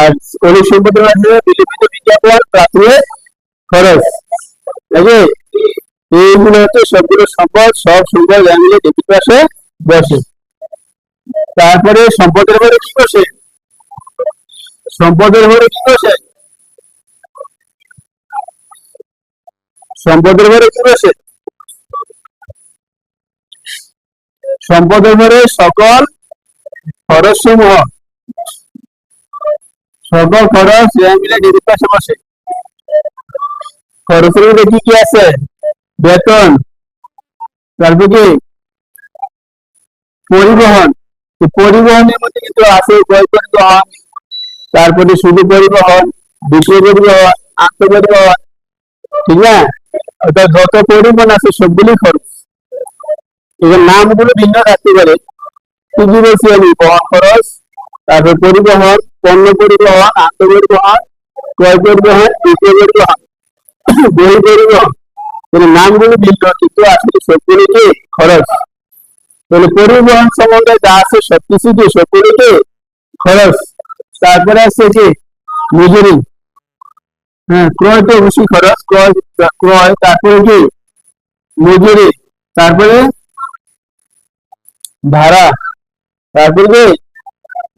আর অনেক সম্পদের মধ্যে বিলিপিত বিজ্ঞাপন প্রাথমিক খরচ। নাকি এইগুলো হচ্ছে সবগুলো সম্পদ, সব সম্পদ মিলে ডেবিট পাশে বসে। তারপরে সম্পদের ঘরে কি বসে? সম্পদের ঘরে কি বসে? সম্পদের ঘরে কি বসে? সম্পদের ঘরে সকল খরচ সমূহ সকল খরচ মিলে ডেবিট পাশে খরচের মধ্যে কি কি আছে? বেতন তারপর কি পরিবহন পরিবহনের মধ্যে কিন্তু আছে ক্রয় পরিবহন তারপরে শুধু পরিবহন বিক্রয় পরিবহন আত্মপরিবহন ঠিক না? অর্থাৎ যত পরিবহন আছে সবগুলি খরচ এবার নামগুলো ভিন্ন থাকতে পারে কি বলছি আমি? বহন খরচ তারপর পরিবহন, পণ্য পরিবহন, আত্মপরিবহন, ক্রয় পরিবহন, বিক্রয় পরিবহন, বই পরিবহন। মানে নামগুলো ভিন্ন কিন্তু আসলে সবগুলি কি খরচ। তাহলে পরিবহন সম্বন্ধে যা আছে সবকিছু কি সবগুলি কি খরচ। তারপরে আছে কি? মজুরি। হ্যাঁ ক্রয় তো অবশ্যই খরচ। ক্রয় ক্রয়, তারপরে কি? মজুরি। তারপরে ভাড়া। তারপরে কি?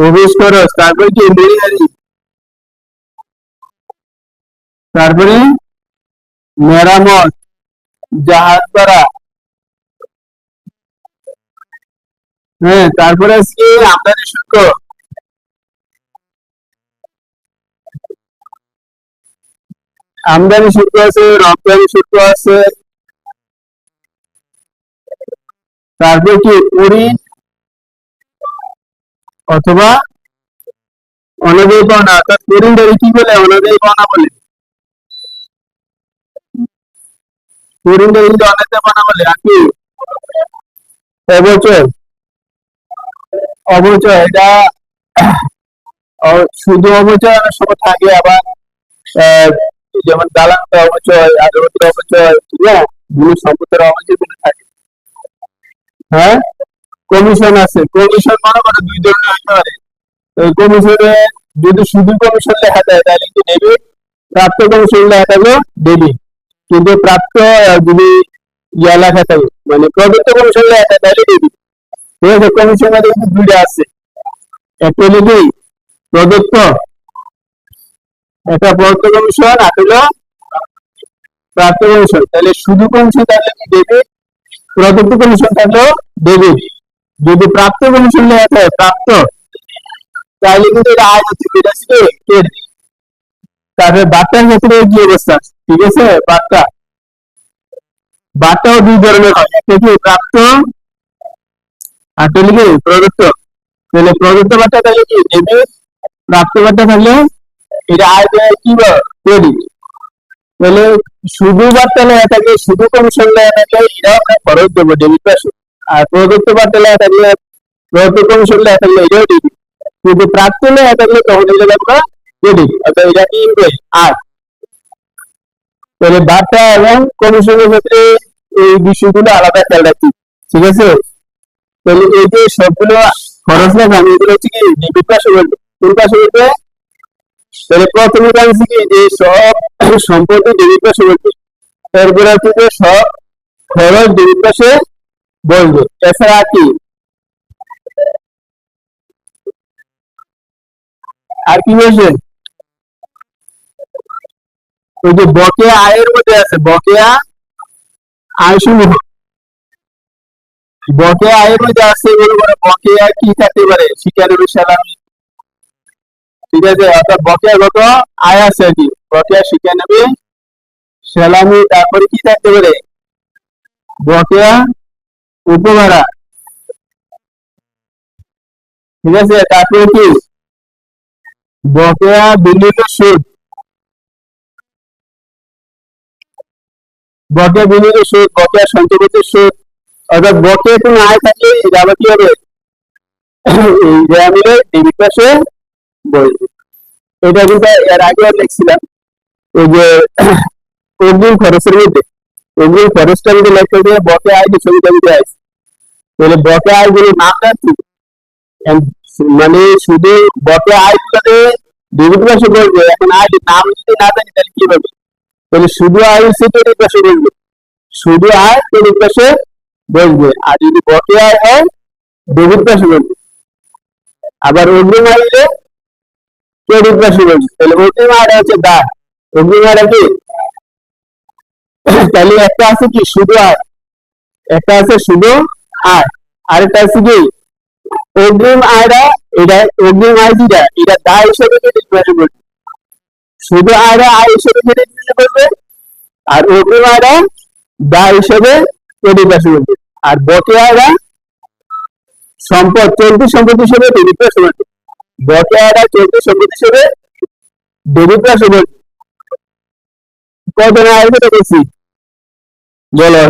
অফিস খরচ তারপর কি মেরিয়ারি তারপরে মেরামত, জাহাজ করা। হ্যাঁ তারপরে আজকে আমদানি শুল্ক আমদানি শুল্ক আছে, রপ্তানি শুল্ক আছে। তারপরে কি ঋণ অথবা অনাদায়ী পাওনা অর্থাৎ ঋণদারি কি বলে? অনাদায়ী পাওনা বলে। ঋণদারি কিন্তু অনাদায়ী পাওনা বলে। আর অবচয়। অবচয়, এটা শুধু অবচয় অনেক সময় থাকে, আবার যেমন দালান অবচয় আগরবাতির অবচয় ঠিক আছে সম্পদের অবচয় থাকে। হ্যাঁ? কমিশন আছে। কমিশন মনে করো দুই ধরনের হতে পারে কমিশনে যদি শুধু কমিশন লেখা যায়, তাহলে কি ডেবিট প্রাপ্ত কমিশন লেখা থাকল ডেবিট কিন্তু প্রাপ্ত যদি ইয়া লেখা থাকে মানে প্রদত্ত কমিশন লেখা থাকে, তাহলে ডেবিট ঠিক আছে, কমিশন মধ্যে কিন্তু দুইটা আছে। একটা হলো প্রদত্ত। একটা প্রদত্ত কমিশন, আর হলো প্রাপ্ত কমিশন। তাহলে শুধু কমিশন থাকলে ডেবিট প্রদত্ত কমিশন থাকলেও ডেবিট যদি প্রাপ্ত কমিশন লেখা থাকে প্রাপ্ত। তাহলে কিন্তু এটা আয় হচ্ছে এটা ছিল ক্রেডিট তারপরে বার্তার ক্ষেত্রে কি অবস্থা? ঠিক আছে? বার্তা বার্তাও দুই ধরনের হয় একটা কি প্রাপ্ত? আর তাহলে কি প্রদত্ত। তাহলে প্রদত্ত বার্তা তাহলে কি? ডেবিট প্রাপ্ত বার্তা থাকলে এটা আয় কি ক্রেডিট তাহলে শুধু বার্তা লেখা থাকলে শুধু কমিশন লেখা থাকলে এটাও আমরা খরচ দেবো, ডেবিট পাশে আর প্রদত্ত লেখা থাকলে, প্রদত্ত লেখা থাকলে কিন্তু প্রাপ্ত লেখা থাকলে তখন এটা আমরা অর্থাৎ এটা ইনভেস্ট আর। তাহলে বার্তা এবং কমিশনের ক্ষেত্রে এই বিষয়গুলো আলাদা খেয়াল রাখি। ঠিক আছে? তাহলে এই যে সবগুলো খরচ লেখা, এগুলো হচ্ছে কি? ডেবিট পাশে বলবে কোন তাহলে প্রথমে জানছি কি যে সব সম্পত্তি ডেবিট পাশে এরপরে হচ্ছে যে সব খরচ ডেবিট পাশে বলবে এছাড়া কি? আর কি বলছে ওই যে বকেয়া আয়ের মধ্যে আছে, বকেয়া আয় সমূহ বকেয়া আয়ের মধ্যে আছে মানে বকেয়া কি থাকতে পারে? শিকারের সালামি ঠিক আছে, অর্থাৎ বকেয়া কত আয় আছে আর কি, বকেয়া শিকানবি সালামি, তারপরে কি থাকতে পারে? বকেয়া উপভাড়া ঠিক আছে, তারপরে কি? বকেয়া বিলিত সুদ। বকেয়া বিলিত সুদ, বকেয়া সঞ্চয়পত্রের সুদ। অর্থাৎ বকেয়া কোনো আয় থাকলে আবার কি হবে? এই মিলে ডেবিট পাশে এটা কিন্তু এর আগে আর লিখছিলাম এই যে অগ্রিম খরচের মধ্যে খরচটা যদি লেখতে দিয়ে বকেয়া আয় ছবিটা দিতে আসে তাহলে বকেয়া আয়গুলো নাম রাখছি মানে শুধু বকেয়া আয়গুলোতে ডেবিট পাশে বলবে, এখন আয় নাম যদি না থাকে তাহলে কি হবে? তাহলে শুধু আয় হচ্ছে ক্রেডিট পাশে বলবে। শুধু আয় ক্রেডিট পাশে বসবে আর যদি বকেয়া আয় হয় ডেবিট পাশে বলবে। আবার অগ্রিম আয় হলে ক্রেডিট পাশে বলবে। তাহলে অগ্রিম আয়টা হচ্ছে দায় অগ্রিম আয়টা কি? তাহলে একটা আছে কি? শুধু আয় একটা আছে শুধু আয় আরেকটা আছে কি? অগ্রিম আয়রা এটা, অগ্রিম আয় যেটা এটা দায় হিসেবে পাশে শুধু আয়রা আয় হিসেবে বলবে আর অগ্রিম আয়রা দায় হিসেবে বলবে আর বকেয়ারা সম্পদ, চলতি সম্পদ হিসেবে পাশে বলবে বকেয়ারা চলতি সম্পদ হিসেবে পাশে বলবে কত না বলো